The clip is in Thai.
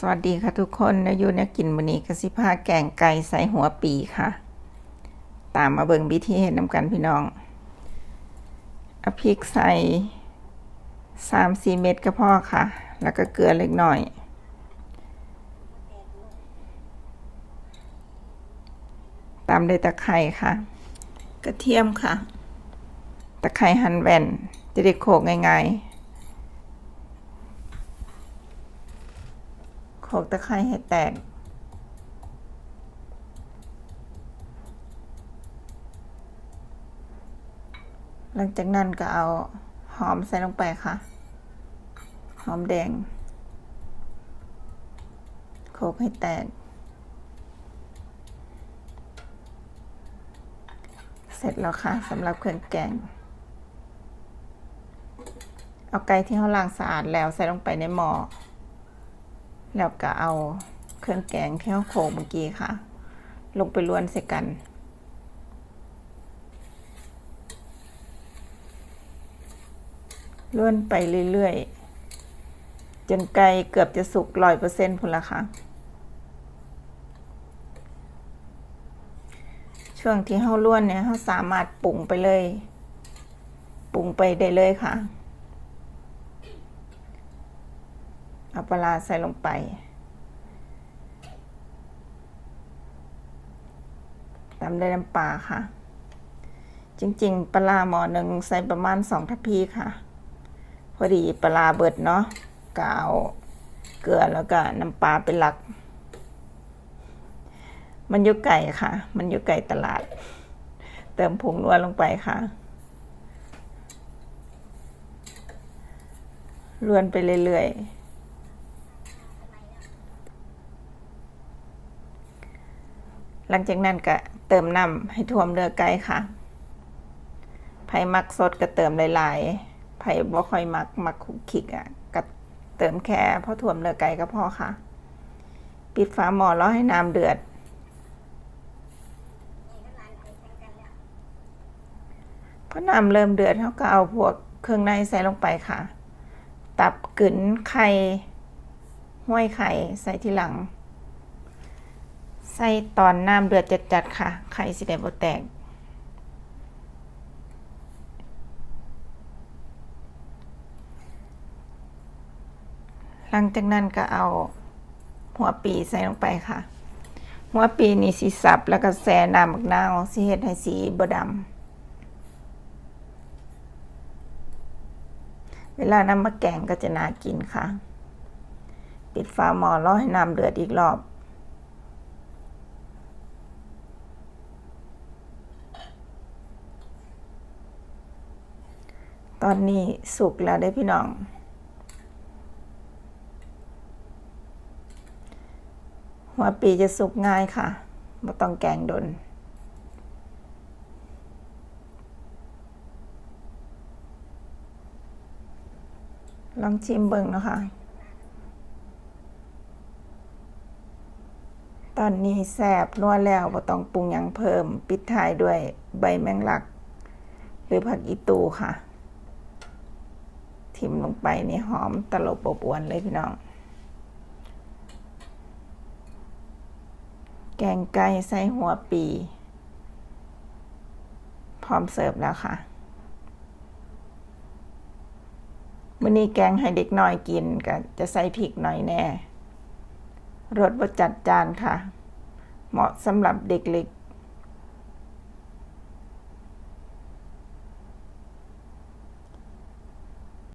สวัสดีค่ะทุกคนนะยูนี่ยกินมือนี้กสิพาแกงไก่ใส่หัวปีค่ะ ตามมาเบิงวิธีเฮ็ดนำกันพี่น้องเอาพริกใส่3-4เม็ดก็พอค่ะ แล้วก็เกลือเล็กน้อย ตามด้วยตะไคร้ค่ะ กระเทียมค่ะ ตะไคร้หั่นแว่นจะได้โขกง่ายๆ โขกตะไคร้ให้แตก หลังจากนั้นก็เอาหอมใส่ลงไปค่ะ หอมแดง โขกให้แตก เสร็จแล้วค่ะสำหรับเครื่องแกง เอาไก่ที่เขาล้างสะอาดแล้วใส่ลงไปในหม้อ แล้วก็เอาเครื่องแกงที่เขาโขลกเมื่อกี้ค่ะ ลงไปล้วนใส่กัน ล้วนไปเรื่อยๆ จนไก่เกือบจะสุกร้อยเปอร์เซ็นต์พุ่นละค่ะ ช่วงที่เขาล้วนเนี่ยเขาสามารถปรุงไปเลย ปรุงไปได้เลยค่ะ เอาปลาใส่ลงไป ตามด้วยน้ำปลาค่ะ จริง ๆ ปลาหมอหนึ่งใส่ประมาณสองทัพพีค่ะ พอดีปลาเบิดเนาะกาวเกลือแล้วก็น้ำปลาเป็นหลัก มันอยู่ไก่ค่ะ มันอยู่ไก่ตลาด เติมผงนัวลงไปค่ะล้วนไปเรื่อยๆ หลังจากนั้นก็เติมน้ำให้ท่วมเนื้อไก่ค่ะไผ่มักสดก็เติมหลายๆไผ่บ่ค่อยมักมักคุกคิกอะก็เติมแค่พอท่วมเนื้อไก่ก็พอค่ะ ปิดฝาหม้อแล้วให้น้ำเดือด พอน้ำเริ่มเดือดเขาก็เอาพวกเครื่องในใส่ลงไปค่ะ ตับกึ๋นไข่ห้วยไข่ใส่ทีหลัง ใส่ตอนน้ำเดือดจัดๆค่ะ ไข่สิได้บ่แตก หลังจากนั้นก็เอาหัวปีใส่ลงไปค่ะ หัวปีนี่สีสับแล้วก็แซ่น้ำบักนาวสิเฮ็ดให้สีบ่ดำเวลานำมาแกงก็จะน่ากินค่ะ ปิดฝาหม้อรอให้น้ำเดือดอีกรอบ ตอนนี้สุกแล้วได้พี่น้อง หัวปีจะสุกง่ายค่ะไม่ต้องแกงดนลองชิมเบิ่งนะคะ ตอนนี้แซ่บนัวแล้วบ่ต้องปรุงยังเพิ่ม ปิดท้ายด้วยใบแมงลัก หรือผักอีตูค่ะ ทิมลงไปนี่หอมตลบอบอวนเลยพี่น้อง แกงไก่ใส่หัวปี พร้อมเสิร์ฟแล้วค่ะมื้อนี้แกงให้เด็กน้อยกินก็จะใส่พริกหน่อยแน่รสบ่จัดจานค่ะ เหมาะสำหรับเด็กเล็ก